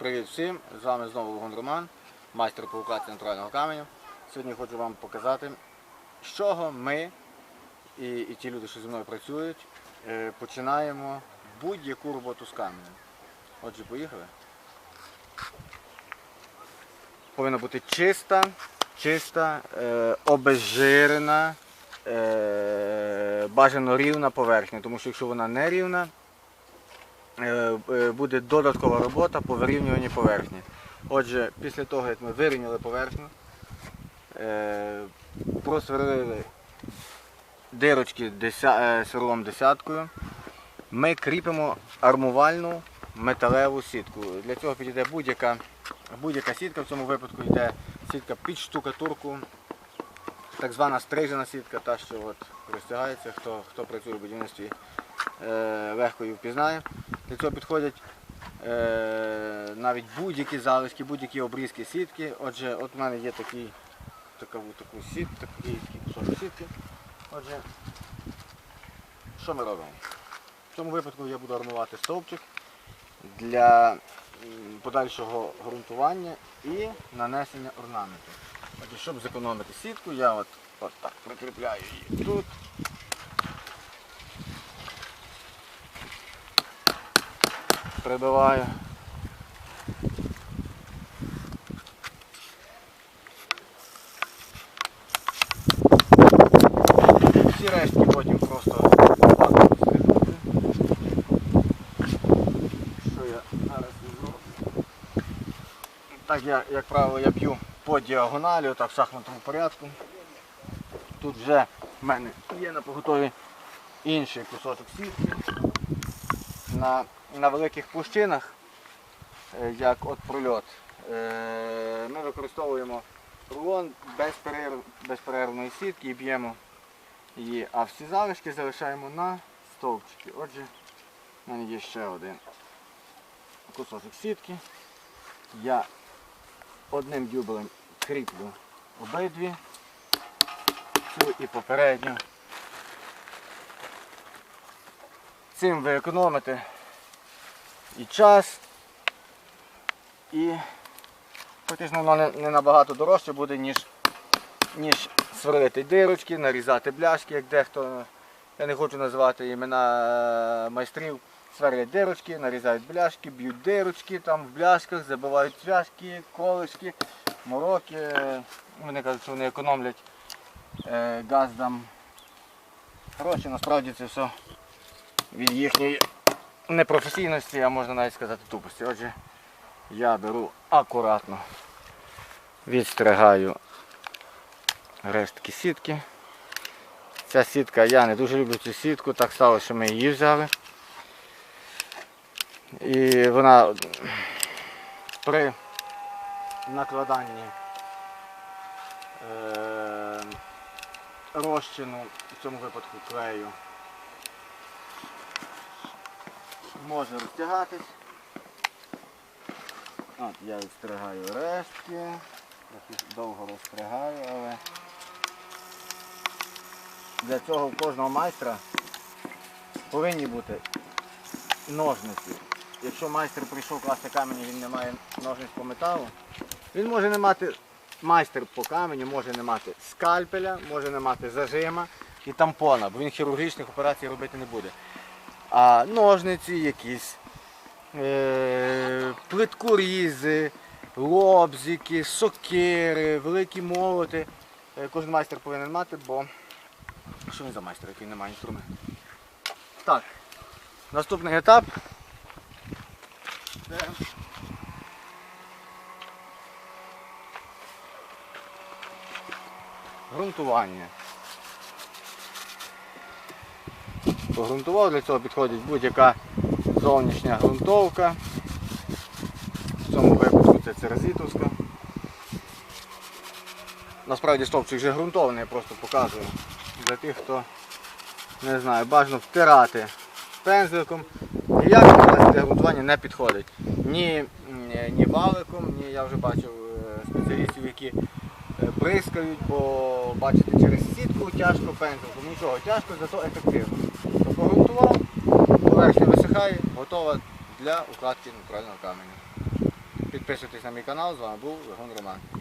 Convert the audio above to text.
Привіт всім! З вами знову Вогон Роман, майстер по укладці натурального каменю. Сьогодні хочу вам показати, з чого ми і, і ті люди, що зі мною працюють, е, починаємо будь-яку роботу з каменем. Отже, поїхали. Повинна бути чиста, чиста, е, обезжирена, е, бажано рівна поверхня, тому що якщо вона не рівна, буде додаткова робота по вирівнюванні поверхні. Отже, після того, як ми вирівняли поверхню, е, просверлили дирочки е, сверлом десяткою, ми кріпимо армувальну металеву сітку. Для цього підійде будь-яка будь-яка сітка, в цьому випадку йде сітка під штукатурку, так звана стрижена сітка, та що от розтягається, хто, хто працює в будівництві е, легко її впізнає. Для цього підходять е, навіть будь-які залишки, будь-які обрізки сітки. Отже, от у мене є такий, така, таку сіт, такий кусок сітки. Отже, що ми робимо? В цьому випадку я буду армувати стовпчик для подальшого ґрунтування і нанесення орнаменту. Отже, щоб зекономити сітку, я от, от так прикріпляю її тут. Прибиваю. Всі рештки потім просто так. Що я зараз візьму. Так я, як правило, я б'ю по діагоналі, отак в шахматному порядку. Тут вже в мене є на поготові інший кусочок сітки. На, на великих площинах, е, як от прольот, е, ми використовуємо рулон безперервної сітки і б'ємо її, а всі залишки залишаємо на стовпчики. Отже, в мене є ще один кусочок сітки. Я одним дюбелем кріплю обидві, цю і попередню. Цим ви економите і час, і фактично воно не, набагато дорожче буде, ніж, ніж сверлити дирочки, нарізати бляшки, як дехто, я не хочу називати імена е, майстрів, сверлять дирочки, нарізають бляшки, б'ють дирочки там в бляшках, забивають цвяшки, колишки, мороки. Вони кажуть, що вони економлять е, газдам гроші, насправді це все від їхньої непрофесійності, а можна навіть сказати тупості. Отже, я беру акуратно, відстригаю рештки сітки. Ця сітка, я не дуже люблю цю сітку, так стало, що ми її взяли. І вона при накладанні е, розчину, в цьому випадку клею, може розтягатись. От я відстригаю рештки, довго розстригаю, але для цього у кожного майстра повинні бути ножниці. Якщо майстер прийшов класти камінь і він не має ножниць по металу, він може не мати майстер по каменю, може не мати скальпеля, може не мати зажима і тампона, бо він хірургічних операцій робити не буде. А ножниці якісь, е, плиткорізи, лобзики, сокири, великі молоти. Е, Кожен майстер повинен мати, бо що він за майстер, який не має інструменту. Так, наступний етап. Це ґрунтування. Погрунтував, для цього підходить будь-яка зовнішня ґрунтовка. В цьому випадку це церезитовська. Насправді стовпчик вже ґрунтований, я просто показую. Для тих, хто не знаю, бажано втирати пензликом. Ніяк наразі для ґрунтування не підходить. Ні, ні, валиком, ні я вже бачив е, спеціалістів, які е, бризкають, бо бачите, через сітку тяжко пензликом. Нічого, тяжко, зато ефективно. То погрунтував, поверхня висихає, готова для укладки натурального каменю. Підписуйтесь на мій канал, з вами був Легон Роман.